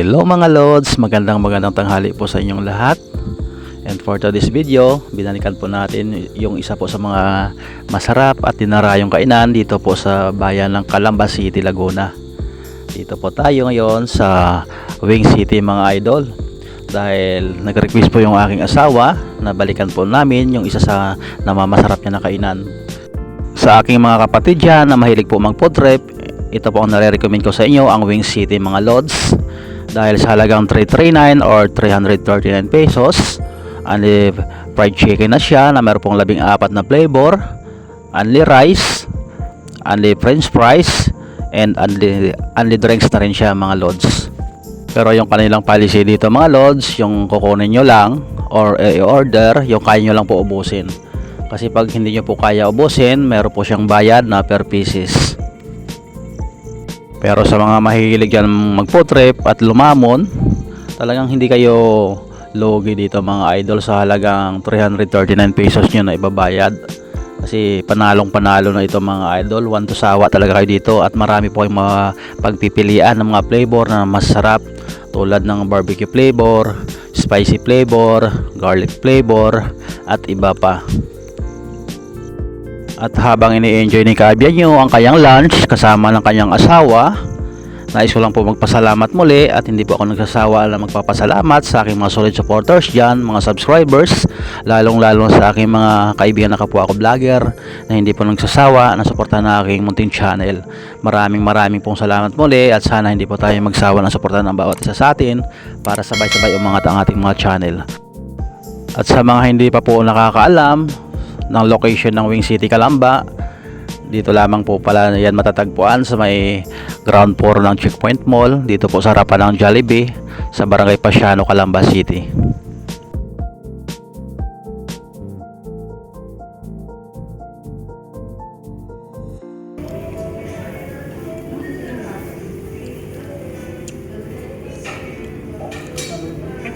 Hello mga Lods, magandang magandang tanghali po sa inyong lahat. And for today's video, binalikan po natin yung isa po sa mga masarap at dinarayong kainan dito po sa bayan ng Calamba City, Laguna. Dito po tayo ngayon sa Wing City mga idol. Dahil nag-request po yung aking asawa na balikan po namin yung isa sa namamasarap niya na kainan. Sa aking mga kapatid dyan na mahilig po mag food trip, ito po ang nare-recommend ko sa inyo, ang Wing City mga Lods. Dahil sa halagang 339 or 339 pesos, only fried chicken na siya na meron pong labing apat na flavor, only rice, only french fries, and only, only drinks na rin siya mga Lods. Pero yung kanilang policy dito mga Lods, yung kukunin nyo lang or i-order, yung kaya nyo lang po ubusin. Kasi pag hindi nyo po kaya ubusin, meron po siyang bayad na per pieces. Pero sa mga mahilig yan mag trip at lumamon, talagang hindi kayo logi dito mga idol sa halagang 339 pesos nyo na ibabayad. Kasi panalong panalo na ito mga idol. One to sawa talaga kayo dito at marami po kayong mga pagpipilian ng mga flavor na masarap tulad ng barbecue flavor, spicy flavor, garlic flavor at iba pa. At habang ini-enjoy ni Kabya nyo ang kanyang lunch kasama ng kanyang asawa, nais ko lang po magpasalamat muli at hindi po ako nagsasawa na magpapasalamat sa aking mga solid supporters dyan, mga subscribers, lalong lalo sa aking mga kaibigan na kapwa ko vlogger na hindi po nagsasawa na suportahan na aking munting channel. Maraming maraming pong salamat muli at sana hindi po tayo magsawa na suportahan ng bawat isa sa atin para sabay-sabay umangat ang ating mga channel. At sa mga hindi pa po nakakaalam ng location ng Wing City Calamba. Dito lamang po pala yan matatagpuan sa may ground floor ng Checkpoint Mall dito po sa harapan ng Jollibee sa Barangay Pasiano, Calamba City.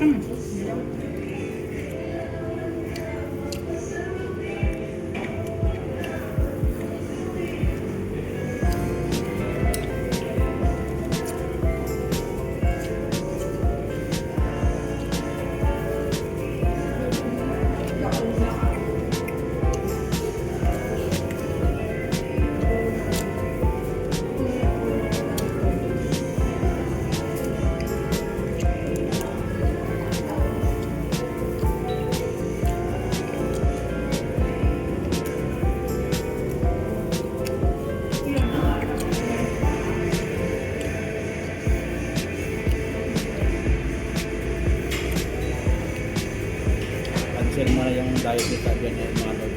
Cancel diet ni Kabya niya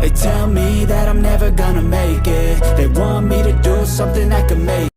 They tell me that I'm never gonna make it. They want me to do something I can make